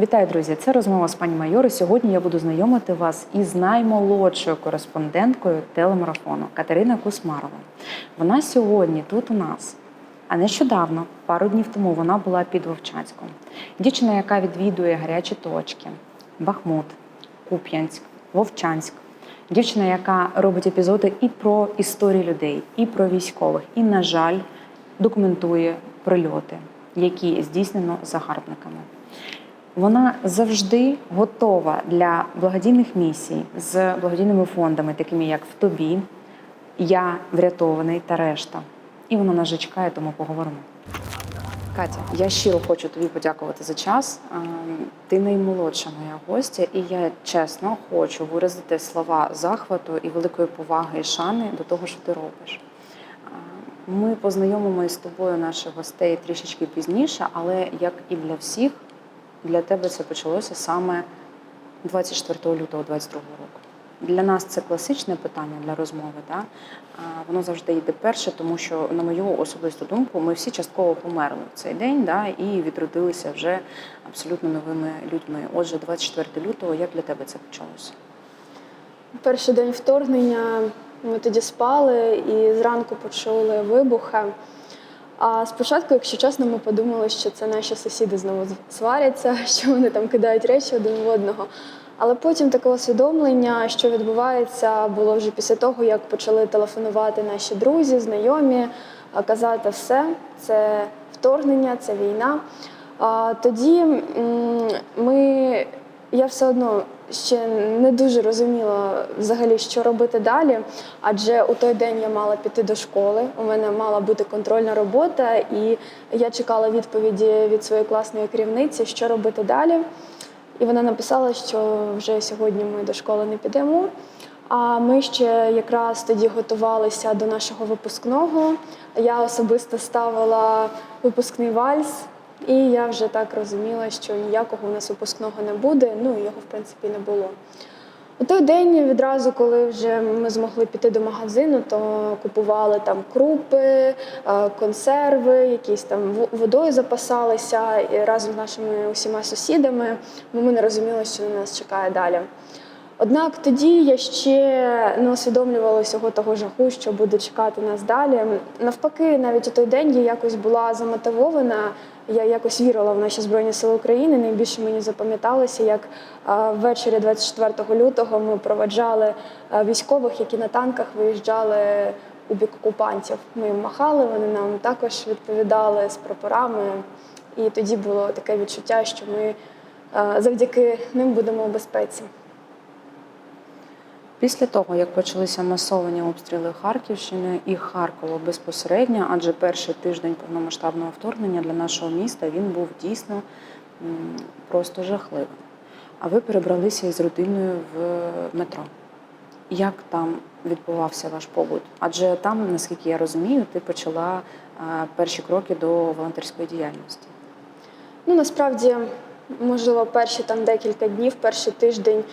Вітаю, друзі! Це розмова з пані Майор. Сьогодні я буду знайомити вас із наймолодшою кореспонденткою телемарафону Катерина Кусмарова. Вона сьогодні тут у нас. А нещодавно, пару днів тому, вона була під Вовчанськом. Дівчина, яка відвідує гарячі точки, Бахмут, Куп'янськ, Вовчанськ. Дівчина, яка робить епізоди і про історії людей, і про військових, і, на жаль, документує прильоти, які здійснено загарбниками. Вона завжди готова для благодійних місій з благодійними фондами, такими як в тобі, я врятований та решта. І вона нас вже чекає, тому поговоримо. Катя, я щиро хочу тобі подякувати за час. Ем, Ти наймолодша моя гостя, і я чесно хочу виразити слова захвату і великої поваги і шани до того, що ти робиш. Ем, Ми познайомимо із тобою наших гостей трішечки пізніше, але як і для всіх, для тебе це почалося саме 24 лютого 22 року. Для нас це класичне питання для розмови. Да? Воно завжди йде перше, тому що, на мою особисту думку, ми всі частково померли в цей день да? і відродилися вже абсолютно новими людьми. Отже, 24 лютого, як для тебе це почалося? Перший день вторгнення ми тоді спали і зранку почули вибухи. А спочатку, якщо чесно, ми подумали, що це наші сусіди знову сваряться, що вони там кидають речі один в одного. Але потім таке усвідомлення, що відбувається, було вже після того, як почали телефонувати наші друзі, знайомі, казати все, це вторгнення, це війна. Тоді ми, я все одно ще не дуже розуміла взагалі, що робити далі. Адже у той день я мала піти до школи, у мене мала бути контрольна робота, і я чекала відповіді від своєї класної керівниці, що робити далі. І вона написала, що вже сьогодні ми до школи не підемо. А ми ще якраз тоді готувалися до нашого випускного. Я особисто ставила випускний вальс, і я вже так розуміла, що ніякого у нас випускного не буде. Ну і його в принципі не було. У той день відразу, коли вже ми змогли піти до магазину, то купували там крупи, е, консерви, якісь там водою запасалися і разом з нашими усіма сусідами, ми не розуміли, що на нас чекає далі. Однак тоді я ще не усвідомлювала всього того жаху, що буде чекати нас далі. Навпаки, навіть у той день я якось була замотивована. Я якось вірила в наші збройні сили України. Найбільше мені запам'яталося, як ввечері 24 лютого ми проведжали військових, які на танках виїжджали у бік окупантів. Ми їм махали, вони нам також відповідали з прапорами. І тоді було таке відчуття, що ми завдяки ним будемо у безпеці. Після того, як почалися масовані обстріли Харківщини і Харкова безпосередньо, адже перший тиждень повномасштабного вторгнення для нашого міста він був дійсно просто жахливим. А ви перебралися із родиною в метро. Як там відбувався ваш побут? Адже там, наскільки я розумію, ти почала перші кроки до волонтерської діяльності. Ну насправді, можливо, перші там декілька днів, перший тиждень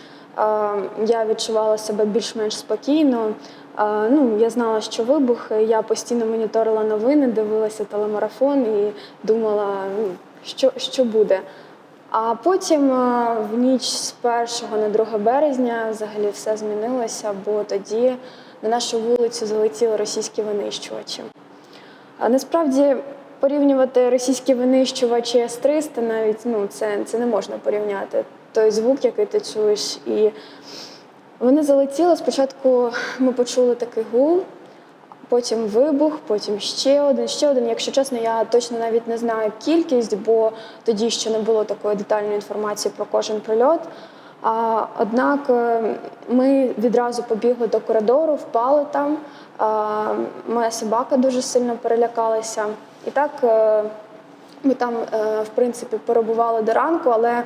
я відчувала себе більш-менш спокійно. Ну, я знала, що вибух. Я постійно моніторила новини, дивилася телемарафон і думала, ну, що, що буде. А потім в ніч з 1 на 2 березня взагалі все змінилося, бо тоді на нашу вулицю залетіли російські винищувачі. А насправді порівнювати російські винищувачі С-300 навіть ну, це, це не можна порівняти. Той звук, який ти чуєш. І вони залетіли. Спочатку ми почули такий гул, потім вибух, потім ще один, ще один. Якщо чесно, я точно навіть не знаю кількість, бо тоді ще не було такої детальної інформації про кожен прильот. А, однак е, ми відразу побігли до коридору, впали там. А, моя собака дуже сильно перелякалася. І так е, ми там, е, в принципі, перебували до ранку, але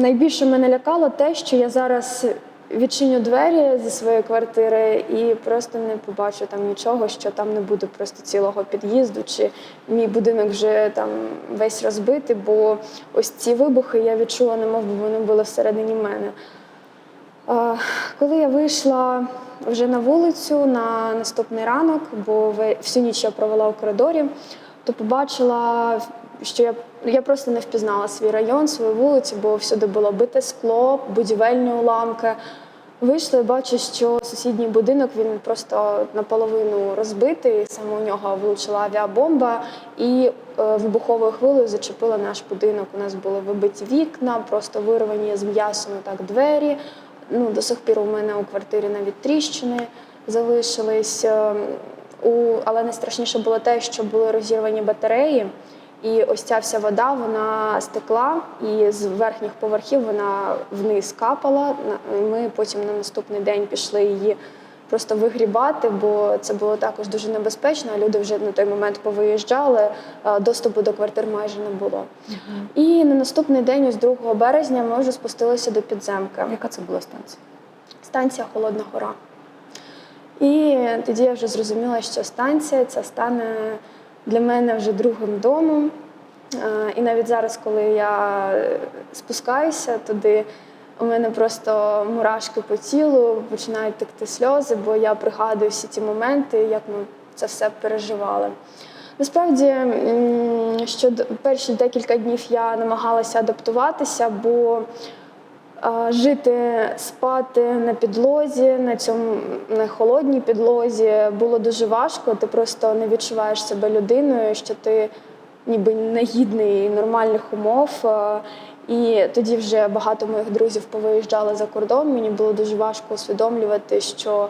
найбільше мене лякало те, що я зараз відчиню двері зі своєї квартири і просто не побачу там нічого, що там не буде просто цілого під'їзду, чи мій будинок вже там весь розбитий, бо ось ці вибухи я відчула, немов би вони були всередині мене. Коли я вийшла вже на вулицю на наступний ранок, бо всю ніч я провела у коридорі, то побачила, що я я просто не впізнала свій район, свою вулицю, бо всюди було бите скло, будівельні уламки. Вийшла і бачу, що сусідній будинок він просто наполовину розбитий. Саме у нього влучила авіабомба, і е, вибуховою хвилею зачепила наш будинок. У нас були вибиті вікна, просто вирвані з м'ясом так двері. Ну, до сих пір у мене у квартирі навіть тріщини залишились. Е, У, але найстрашніше було те, що були розірвані батареї. І ось ця вся вода вона стекла, і з верхніх поверхів вона вниз капала. Ми потім на наступний день пішли її просто вигрібати, бо це було також дуже небезпечно. Люди вже на той момент повиїжджали, доступу до квартир майже не було. І на наступний день, ось 2 березня, ми вже спустилися до підземки. Яка це була станція? Станція Холодна Гора. І тоді я вже зрозуміла, що станція ця стане для мене вже другим домом. І навіть зараз, коли я спускаюся туди, у мене просто мурашки по тілу, починають текти сльози, бо я пригадую всі ті моменти, як ми це все переживали. Насправді, що перші декілька днів я намагалася адаптуватися, бо жити, спати на підлозі, на цьому на холодній підлозі було дуже важко. Ти просто не відчуваєш себе людиною, що ти ніби негідний нормальних умов. І тоді вже багато моїх друзів повиїжджали за кордон. Мені було дуже важко усвідомлювати, що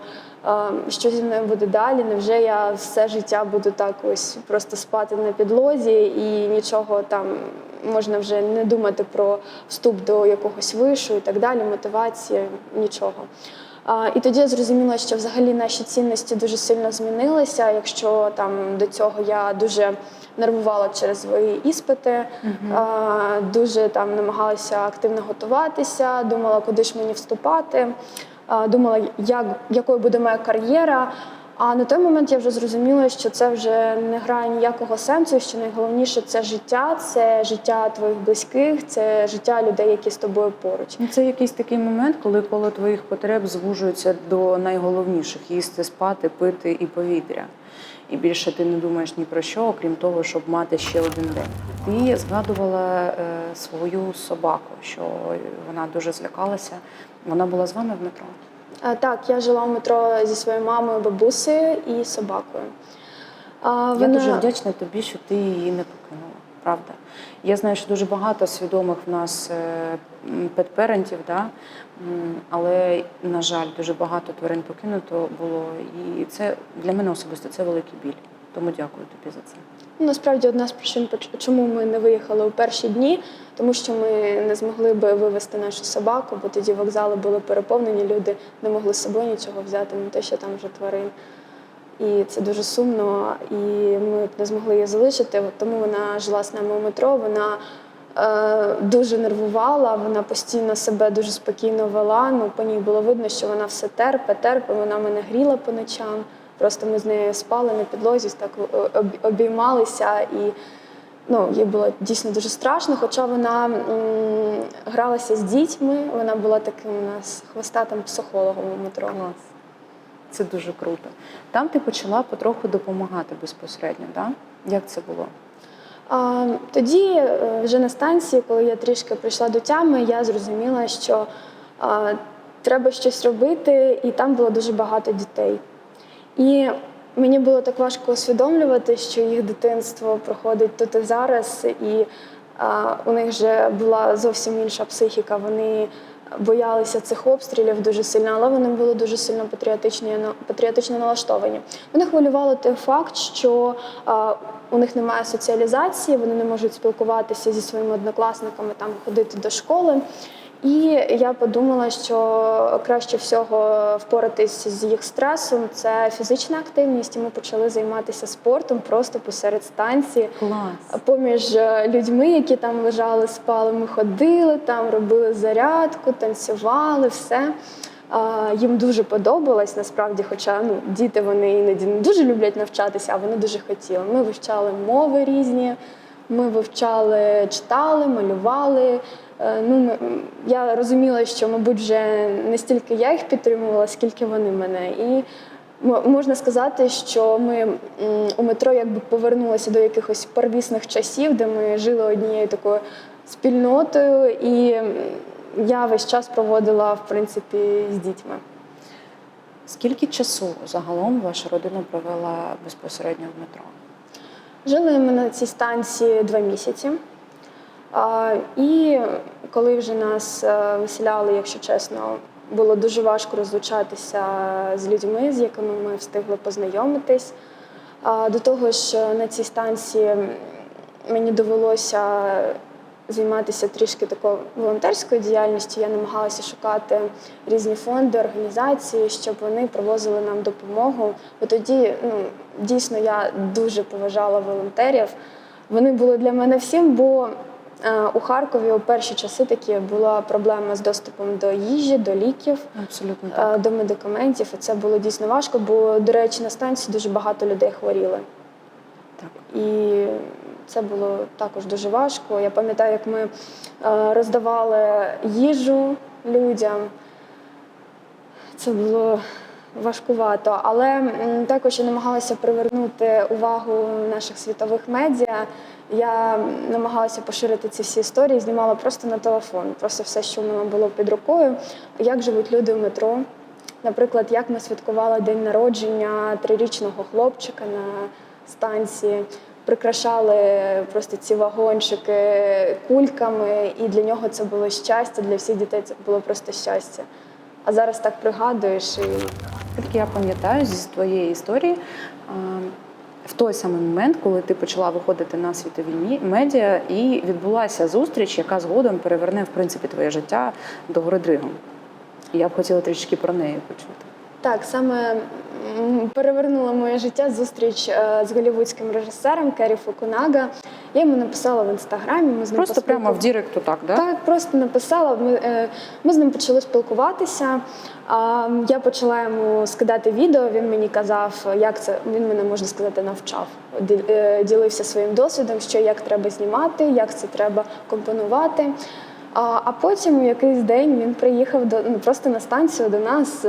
що зі мною буде далі. Невже я все життя буду так ось просто спати на підлозі і нічого там можна вже не думати про вступ до якогось вишу і так далі, мотивації, нічого. І тоді я зрозуміла, що взагалі наші цінності дуже сильно змінилися. Якщо там до цього я дуже нервувала через свої іспити, дуже там намагалася активно готуватися, думала, куди ж мені вступати, думала, як, якою буде моя кар'єра. А на той момент я вже зрозуміла, що це вже не грає ніякого сенсу. Що найголовніше це життя, це життя твоїх близьких, це життя людей, які з тобою поруч. Ну, Це якийсь такий момент, коли коло твоїх потреб звужуються до найголовніших їсти, спати, пити і повітря. І більше ти не думаєш ні про що, окрім того, щоб мати ще один день. Ти згадувала е, свою собаку, що вона дуже злякалася. Вона була з вами в метро. А, Так, я жила в метро зі своєю мамою, бабусею і собакою. А, Я дуже вдячна тобі, що ти її не покинула. Правда. Я знаю, що дуже багато свідомих в нас е, петперентів, да? Але, на жаль, дуже багато тварин покинуто було. І це для мене особисто це великий біль. Тому дякую тобі за це. Ну, Насправді одна з причин, чому ми не виїхали у перші дні, тому що ми не змогли би вивезти нашу собаку, бо тоді вокзали були переповнені, люди не могли з собою нічого взяти, не те, що там вже тварин. І це дуже сумно, і ми не змогли її залишити. Тому вона жила з нами у метро. Вона е, дуже нервувала, вона постійно себе дуже спокійно вела. Ну, по ній було видно, що вона все терпе, терпе. Вона мене гріла по ночам. Просто ми з нею спали на підлозі, так е, обіймалися і. Ну, їй було дійсно дуже страшно, хоча вона м, гралася з дітьми, вона була таким у нас хвостатим психологом у метро. Це дуже круто. Там ти почала потроху допомагати безпосередньо, да? Як це було? А, тоді, е, вже на станції, коли я трішки прийшла до тями, я зрозуміла, що а, треба щось робити, і там було дуже багато дітей. І мені було так важко усвідомлювати, що їх дитинство проходить тут і зараз, і а, у них вже була зовсім інша психіка. Вони боялися цих обстрілів дуже сильно, але вони були дуже сильно патріотичні, патріотично налаштовані. Мене хвилювало той факт, що у них немає соціалізації, вони не можуть спілкуватися зі своїми однокласниками, там ходити до школи. І я подумала, що краще всього впоратись з їх стресом це фізична активність. І ми почали займатися спортом просто посеред станції. Клас. Поміж е, людьми, які там лежали, спали, ми ходили там, робили зарядку, танцювали, все. Їм дуже подобалось насправді, хоча ну, діти вони іноді не дуже люблять навчатися, а вони дуже хотіли. Ми вивчали мови різні, ми вивчали, читали, малювали. Е, Ну, я розуміла, що, мабуть, вже не стільки я їх підтримувала, скільки вони мене. І можна сказати, що ми у метро якби повернулися до якихось первісних часів, де ми жили однією такою спільнотою, і я весь час проводила в принципі з дітьми. Скільки часу загалом ваша родина провела безпосередньо в метро? Жили ми на цій станції два місяці. І коли вже нас е, виселяли, якщо чесно, було дуже важко розлучатися з людьми, з якими ми встигли познайомитись. До того ж, на цій станції мені довелося займатися трішки такою волонтерською діяльністю. Я намагалася шукати різні фонди, організації, щоб вони привозили нам допомогу. Бо тоді ну, дійсно я дуже поважала волонтерів. Вони були для мене всім, бо у Харкові у перші часи такі була проблема з доступом до їжі, до ліків. Абсолютно так. Е, До медикаментів, і це було дійсно важко, бо, до речі, на станції дуже багато людей хворіли. так. І це було також дуже важко. Я пам'ятаю, як ми е, роздавали їжу людям. Це було важкувато, але також я намагалася привернути увагу наших світових медіа. Я намагалася поширити ці всі історії, знімала просто на телефон, просто все, що в мене було під рукою. Як живуть люди в метро. Наприклад, як ми святкували день народження трирічного хлопчика на станції, прикрашали просто ці вагончики кульками, і для нього це було щастя, для всіх дітей це було просто щастя. А зараз так пригадуєш і Тільки я пам'ятаю зі твоєї історії. В той самий момент, коли ти почала виходити на світові медіа, і відбулася зустріч, яка згодом переверне в принципі твоє життя до гори Дригом. І я б хотіла трішки про неї почути. Так, саме перевернула моє життя зустріч е, з голівудським режисером Керрі Фукунага. Я йому написала в інстаграмі. Ми з ним Просто прямо в. Діректу, так, да? Так, просто написала. Ми, е, ми з ним почали спілкуватися. Я почала йому скидати відео. Він мені казав, як це він мене можна сказати, навчав. Е, Ділився своїм досвідом, що як треба знімати, як це треба компонувати. А, а потім у якийсь день він приїхав до ну, просто на станцію до нас.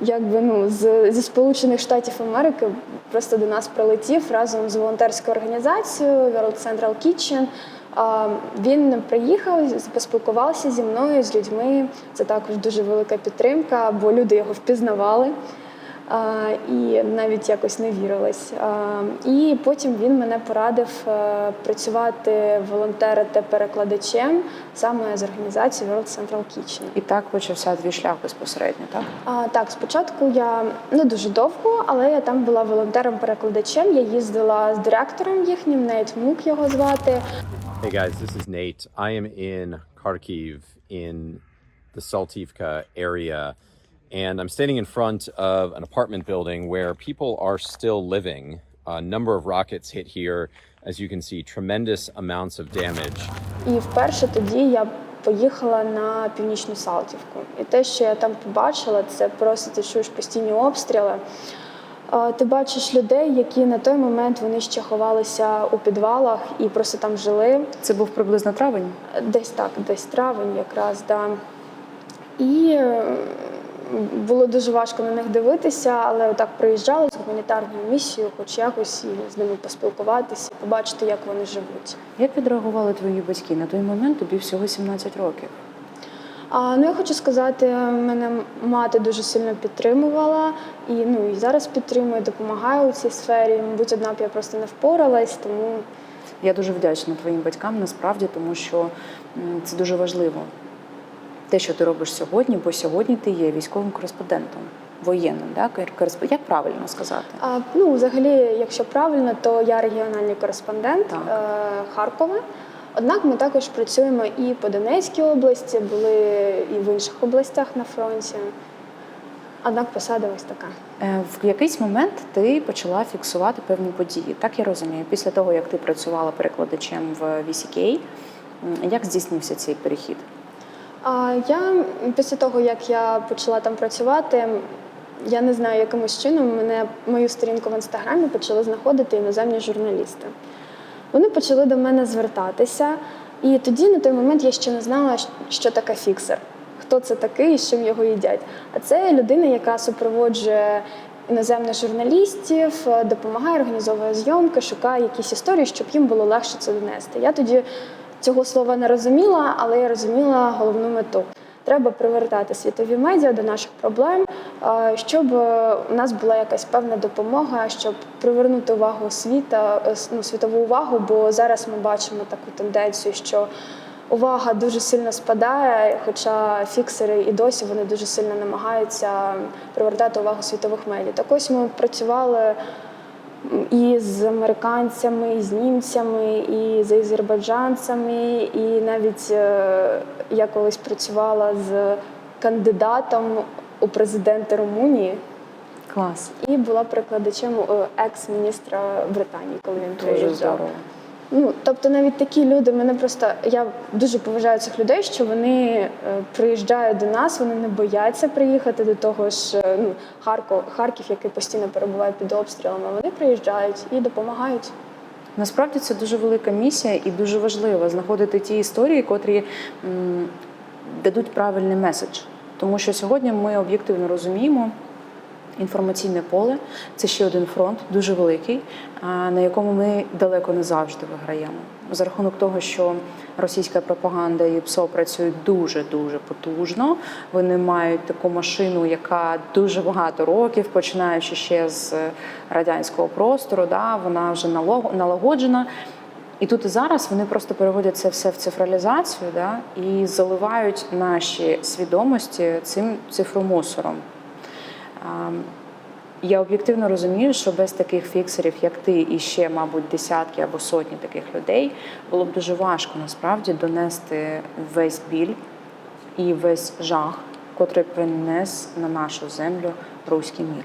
Якби ну з зі Сполучених Штатів Америки просто до нас прилетів разом з волонтерською організацією World Central Kitchen. Він приїхав, поспілкувався зі мною, з людьми. Це також дуже велика підтримка, бо люди його впізнавали і навіть якось не вірилось. А, І потім він мене порадив е, працювати волонтерити перекладачем саме з організацією World Central Kitchen. І так почався твій шлях безпосередньо, так? А, так, спочатку я не дуже довго, але я там була волонтером-перекладачем. Я їздила з директором їхнім, Нейт Мук його звати. Hey guys, this is Nate. I am in Kharkiv in the Saltivka area, and I'm standing in front of an apartment building where people are still living. A number of rockets hit here. As you can see, tremendous amounts of damage. І вперше тоді я поїхала на північну Салтівку. І те, що я там побачила, це просто ти чуєш постійні обстріли. Ти бачиш людей, які на той момент вони ще ховалися у підвалах і просто там жили. Це був приблизно травень. Десь так, десь травень якраз, да. І е, було дуже важко на них дивитися, але отак приїжджали з гуманітарною місією, хоч якось і з ними поспілкуватися, побачити, як вони живуть. Як відреагували твої батьки? На той момент тобі всього 17 років. А, ну я хочу сказати, мене мати дуже сильно підтримувала і ну і зараз підтримує, допомагає у цій сфері. Мабуть, одна б я просто не впоралась, тому Я дуже вдячна твоїм батькам насправді, тому що це дуже важливо. Те, що ти робиш сьогодні, бо сьогодні ти є військовим кореспондентом, воєнним, да? як правильно сказати? А, ну, взагалі, якщо правильно, то я регіональний кореспондент Так. е, Харкова. Однак ми також працюємо і по Донецькій області, були і в інших областях на фронті. Однак посада ось така. Е, В якийсь момент ти почала фіксувати певні події. Так я розумію. Після того, як ти працювала перекладачем в VCK, як здійснився цей перехід? А я після того, як я почала там працювати, я не знаю, якимось чином мене мою сторінку в інстаграмі почали знаходити іноземні журналісти. Вони почали до мене звертатися, і тоді на той момент я ще не знала, що таке фіксер, хто це такий і з чим його їдять. А це людина, яка супроводжує іноземних журналістів, допомагає, організовує зйомки, шукає якісь історії, щоб їм було легше це донести. Я тоді цього слова не розуміла, але я розуміла головну мету. Треба привертати світові медіа до наших проблем, е, щоб е, у нас була якась певна допомога, щоб привернути увагу світа, е, ну, світову увагу, бо зараз ми бачимо таку тенденцію, що увага дуже сильно спадає, хоча фіксери і досі вони дуже сильно намагаються привертати увагу світових медіа. Так ось ми працювали і з американцями, і з німцями, і з азербайджанцями, і навіть е, я колись працювала з кандидатом у президенти Румунії Клас. і була прикладачем е, екс-міністра Британії, коли він Дуже здорово. Ну, тобто навіть такі люди, мене просто я дуже поважаю цих людей, що вони е, приїжджають до нас, вони не бояться приїхати до того ж, е, ну Харків, Харків, який постійно перебуває під обстрілами. Вони приїжджають і допомагають. Насправді це дуже велика місія і дуже важливо знаходити ті історії, котрі м, дадуть правильний меседж. Тому що сьогодні ми об'єктивно розуміємо. Інформаційне поле це ще один фронт, дуже великий, на якому ми далеко не завжди виграємо. За рахунок того, що російська пропаганда і ПСО працюють дуже дуже потужно. Вони мають таку машину, яка дуже багато років, починаючи ще з радянського простору, да, вона вже налагоджена. І тут і зараз вони просто переводять це все в цифралізацію да, і заливають наші свідомості цим цифромусором. Я об'єктивно розумію, що без таких фіксерів, як ти, і ще, мабуть, десятки або сотні таких людей, було б дуже важко насправді донести весь біль і весь жах, котрий принес на нашу землю руський мір.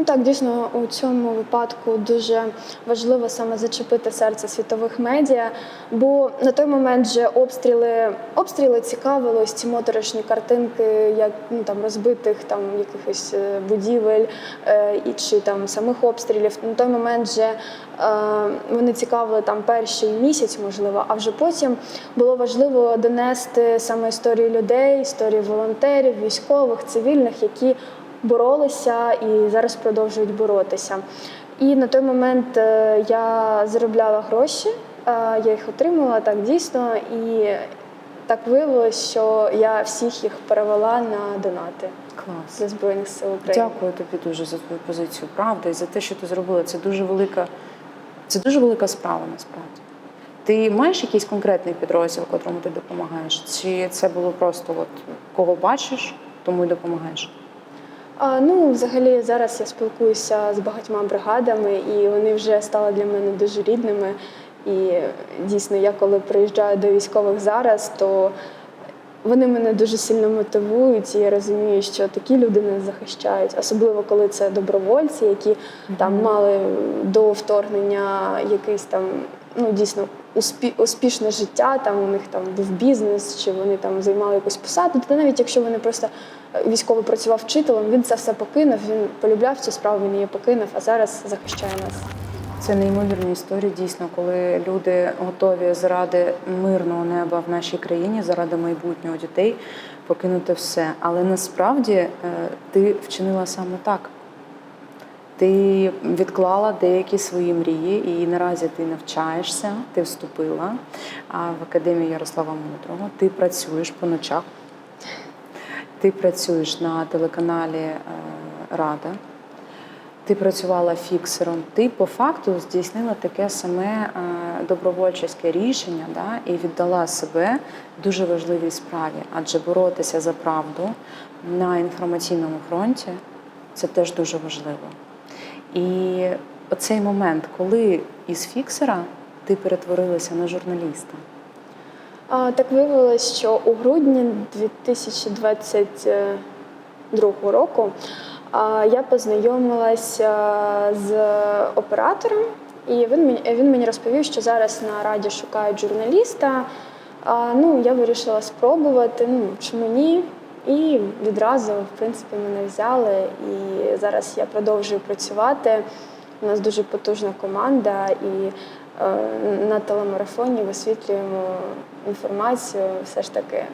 Ну так, дійсно, у цьому випадку дуже важливо саме зачепити серце світових медіа, бо на той момент вже обстріли обстріли цікавили ці моторошні картинки, як ну там розбитих там якихось е, будівель е, і чи там самих обстрілів. На той момент вже е, вони цікавили там перший місяць, можливо, а вже потім було важливо донести саме історії людей, історії волонтерів, військових, цивільних, які боролися і зараз продовжують боротися. І на той момент е, я заробляла гроші, е, я їх отримала так дійсно, і так виявилось, що я всіх їх перевела на донати Клас. для Збройних сил України. Дякую тобі дуже за твою позицію. Правда, і за те, що ти зробила. Це дуже велика, це дуже велика справа насправді. Ти маєш якийсь конкретний підрозділ, котрому ти допомагаєш? Чи це було просто от кого бачиш, тому й допомагаєш? А, ну, взагалі, зараз я спілкуюся з багатьма бригадами, і вони вже стали для мене дуже рідними. І дійсно, я коли приїжджаю до військових зараз, то вони мене дуже сильно мотивують, і я розумію, що такі люди нас захищають, особливо коли це добровольці, які там мали до вторгнення якийсь там ну дійсно успі- успішне життя. Там у них там був бізнес, чи вони там займали якусь посаду. Та навіть якщо вони просто е, військово працював вчителем, він це все покинув. Він полюбляв цю справу, він її покинув, а зараз захищає нас. Це неймовірні історії, дійсно, коли люди готові заради мирного неба в нашій країні, заради майбутнього дітей покинути все. Але насправді е, ти вчинила саме так. Ти відклала деякі свої мрії, і наразі ти навчаєшся, ти вступила в академію Ярослава Мудрого, ти працюєш по ночах, ти працюєш на телеканалі е, Рада. Ти працювала фіксером, ти по факту здійснила таке саме е, добровольчеське рішення да, і віддала себе дуже важливій справі, адже боротися за правду на інформаційному фронті це теж дуже важливо. І оцей момент, коли із фіксера ти перетворилася на журналіста. А, так виявилось, що у грудні 2022 року а, я познайомилася з оператором, і він мені, він мені розповів, що зараз на раді шукають журналіста. А, ну, я вирішила спробувати, ну чому ні. І відразу, в принципі, мене взяли. І зараз я продовжую працювати. У нас дуже потужна команда, і е, на телемарафоні висвітлюємо інформацію все ж таки.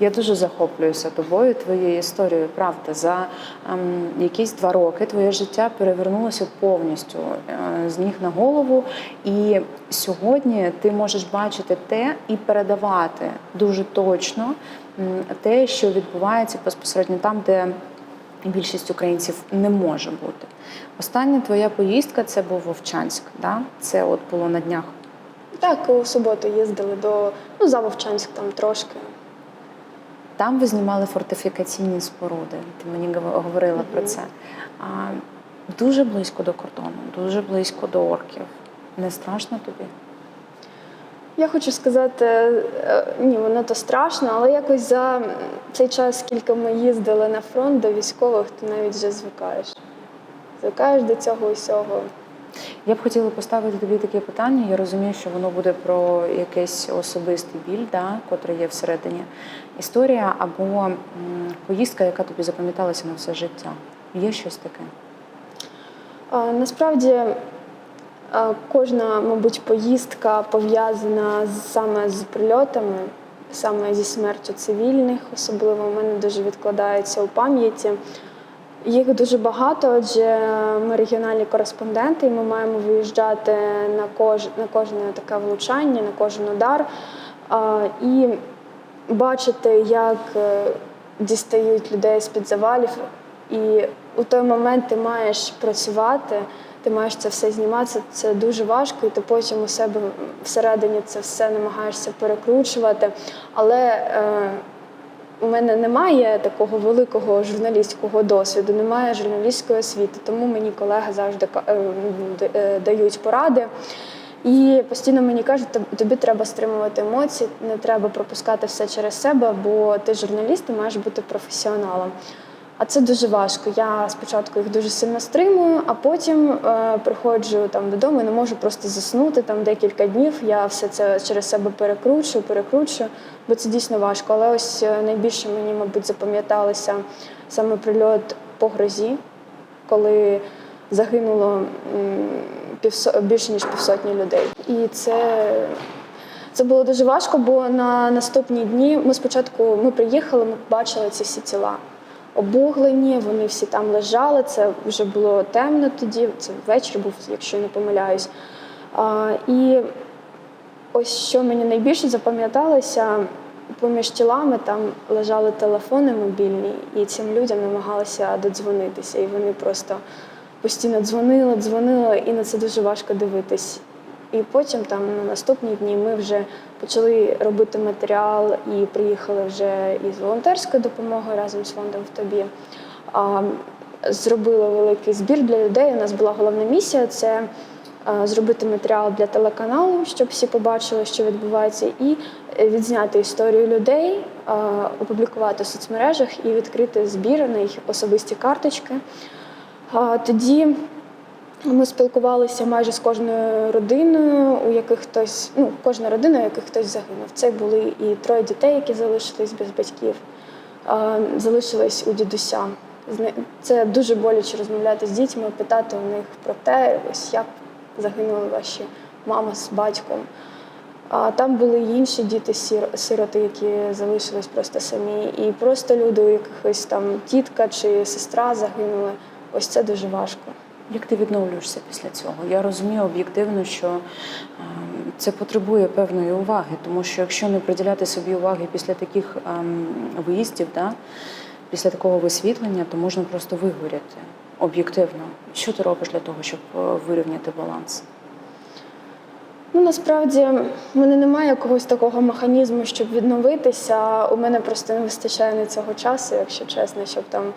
Я дуже захоплююся тобою, твоєю історією. Правда, за ем, якісь два роки твоє життя перевернулося повністю е, з ніг на голову. І сьогодні ти можеш бачити те і передавати дуже точно те, що відбувається безпосередньо там, де більшість українців не може бути. Остання твоя поїздка це був Вовчанськ. Да? Це от було на днях. Так, у суботу їздили до ну, за Вовчанськ там трошки. Там ви знімали фортифікаційні споруди. Ти мені гов- говорила про це. А, дуже близько до кордону, дуже близько до орків. Не страшно тобі? Я хочу сказати, е, ні, воно то страшно, але якось за цей час, скільки ми їздили на фронт до військових, ти навіть вже звикаєш. Звикаєш до цього усього. Я б хотіла поставити тобі таке питання. Я розумію, що воно буде про якийсь особистий біль, да, котрий є всередині. Історія або м, поїздка, яка тобі запам'яталася на все життя. Є щось таке? А, Насправді кожна, мабуть, поїздка пов'язана саме з прильотами, саме зі смертю цивільних, особливо в мене дуже відкладається у пам'яті. Їх дуже багато, адже ми регіональні кореспонденти, і ми маємо виїжджати на, кож, на кожне таке влучання, на кожен удар. І бачити, як е, дістають людей з-під завалів. І у той момент ти маєш працювати, ти маєш це все знімати. Це, дуже важко, і ти потім у себе всередині це все намагаєшся перекручувати. Але е, у мене немає такого великого журналістського досвіду, немає журналістської освіти, тому мені колеги завжди е, е, дають поради. І постійно мені кажуть, «Тоб- тобі треба стримувати емоції, не треба пропускати все через себе, бо ти журналіст, ти маєш бути професіоналом. А це дуже важко. Я спочатку їх дуже сильно стримую, а потім е, приходжу там додому і не можу просто заснути там декілька днів. Я все це через себе перекручую, перекручую, бо це дійсно важко. Але ось е, найбільше мені, мабуть, запам'яталося саме прильот по грозі, коли загинуло півсо, більше ніж півсотні людей. І це це було дуже важко, бо на наступні дні ми спочатку ми приїхали, ми бачили ці всі тіла. Обуглені, вони всі там лежали. Це вже було темно тоді. Це вечір був, якщо я не помиляюсь. А, і ось що мені найбільше запам'яталося, поміж тілами там лежали телефони мобільні, і цим людям намагалися додзвонитися. І вони просто постійно дзвонили, дзвонили, і на це дуже важко дивитись. І потім там на наступні дні ми вже почали робити матеріал і приїхали вже із волонтерською допомогою разом з фондом в тобі. Зробили великий збір для людей. У нас була головна місія це зробити матеріал для телеканалу, щоб всі побачили, що відбувається, і відзняти історію людей, опублікувати в соцмережах і відкрити збір на їх особисті карточки. Тоді ми спілкувалися майже з кожною родиною, у яких хтось, ну, кожна родина, у яких хтось загинув. Це були і троє дітей, які залишились без батьків, залишились у дідуся. Це дуже боляче розмовляти з дітьми, питати у них про те, ось як загинули ваші мама з батьком. А там були й інші діти, сироти, які залишились просто самі. І просто люди, у якихось там тітка чи сестра загинули. Ось це дуже важко. Як ти відновлюєшся після цього? Я розумію об'єктивно, що ем, це потребує певної уваги, тому що якщо не приділяти собі уваги після таких ем, виїздів, да, після такого висвітлення, то можна просто вигоріти об'єктивно. Що ти робиш для того, щоб е, вирівняти баланс? Ну насправді в мене немає якогось такого механізму, щоб відновитися. У мене просто не вистачає на цього часу, якщо чесно, щоб там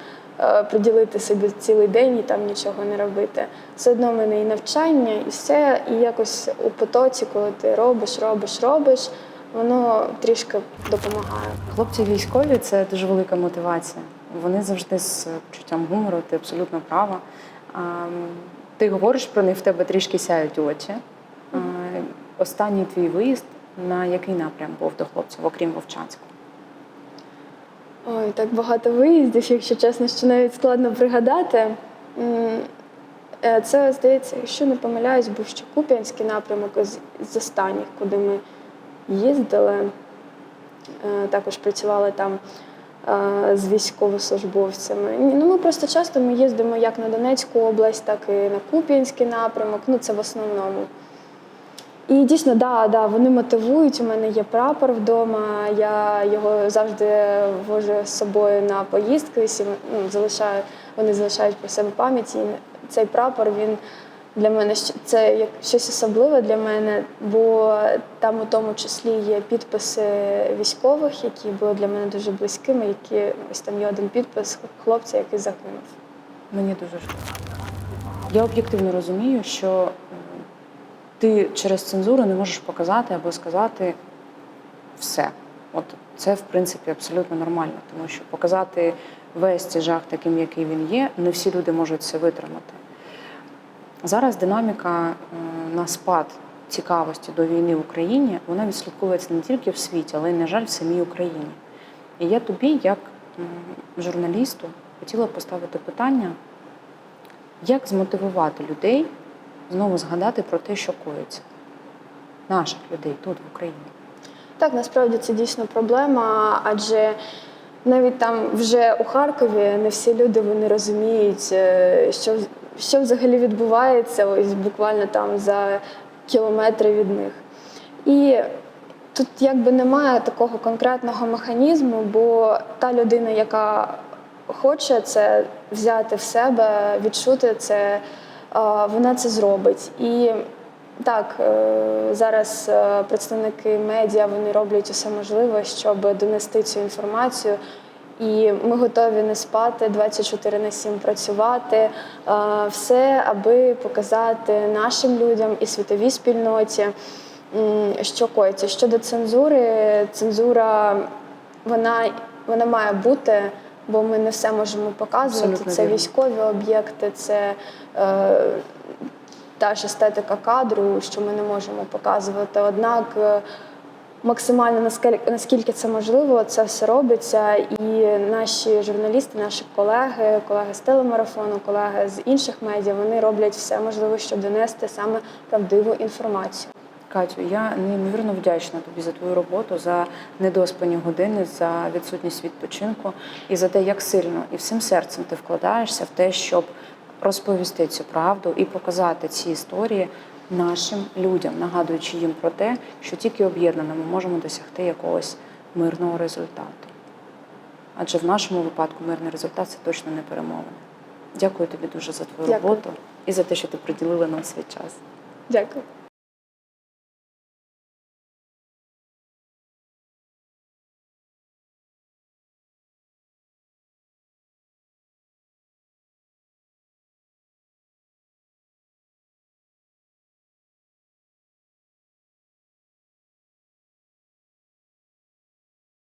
приділити собі цілий день і там нічого не робити. Все одно в мене і навчання, і все, і якось у потоці, коли ти робиш, робиш, робиш, воно трішки допомагає. Хлопці військові це дуже велика мотивація. Вони завжди з почуттям гумору, ти абсолютно права. Ти говориш про них, в тебе трішки сяють очі. Останній твій виїзд на який напрям був до хлопців, окрім Вовчанського? Ой, так багато виїздів, якщо чесно, що навіть складно пригадати. Е, Це, здається, якщо не помиляюсь, був ще Куп'янський напрямок з, останніх, куди ми їздили. е, також працювали там е, з військовослужбовцями. Ну, ми просто часто ми їздимо як на Донецьку область, так і на Куп'янський напрямок. Ну, це в основному. І дійсно, да, да, вони мотивують. У мене є прапор вдома. Я його завжди вожу з собою на поїздки. Ну, залишаю, вони залишають про себе пам'ять. І цей прапор він для мене це як щось особливе для мене, бо там у тому числі є підписи військових, які були для мене дуже близькими. Які ось там є один підпис хлопця, який загинув. Мені дуже шкода. Я об'єктивно розумію, що ти через цензуру не можеш показати або сказати все. От це, в принципі, абсолютно нормально, тому що показати весь цей жах таким, який він є, не всі люди можуть це витримати. Зараз динаміка е, на спад цікавості до війни в Україні вона відслідковується не тільки в світі, але й, на жаль, в самій Україні. І я тобі, як журналісту, хотіла поставити питання, як змотивувати людей знову згадати про те, що коїться, наших людей тут, в Україні. Так, насправді це дійсно проблема, адже навіть там вже у Харкові не всі люди вони розуміють, е, що, що взагалі відбувається, ось буквально там за кілометри від них. І тут якби немає такого конкретного механізму, бо та людина, яка хоче це взяти в себе, відчути це, вона це зробить. І так, е, зараз е, представники медіа вони роблять усе можливе, щоб донести цю інформацію. І ми готові не спати 24 на 7 працювати, е, все, аби показати нашим людям і світовій спільноті, що коїться. Щодо цензури, цензура вона, вона має бути, бо ми не все можемо показувати. Абсолютно це вірно. військові об'єкти, це е, та ж естетика кадру, що ми не можемо показувати. Однак е, максимально наскільки, наскільки це можливо, це все робиться. І наші журналісти, наші колеги, колеги з телемарафону, колеги з інших медіа, вони роблять все можливе, щоб донести саме правдиву інформацію. Катю, я неймовірно вдячна тобі за твою роботу, за недоспані години, за відсутність відпочинку і за те, як сильно і всім серцем ти вкладаєшся в те, щоб розповісти цю правду і показати ці історії нашим людям, нагадуючи їм про те, що тільки об'єднано ми можемо досягти якогось мирного результату. Адже в нашому випадку мирний результат це точно не перемовини. Дякую тобі дуже за твою Дякую. роботу і за те, що ти приділила нам свій час. Дякую.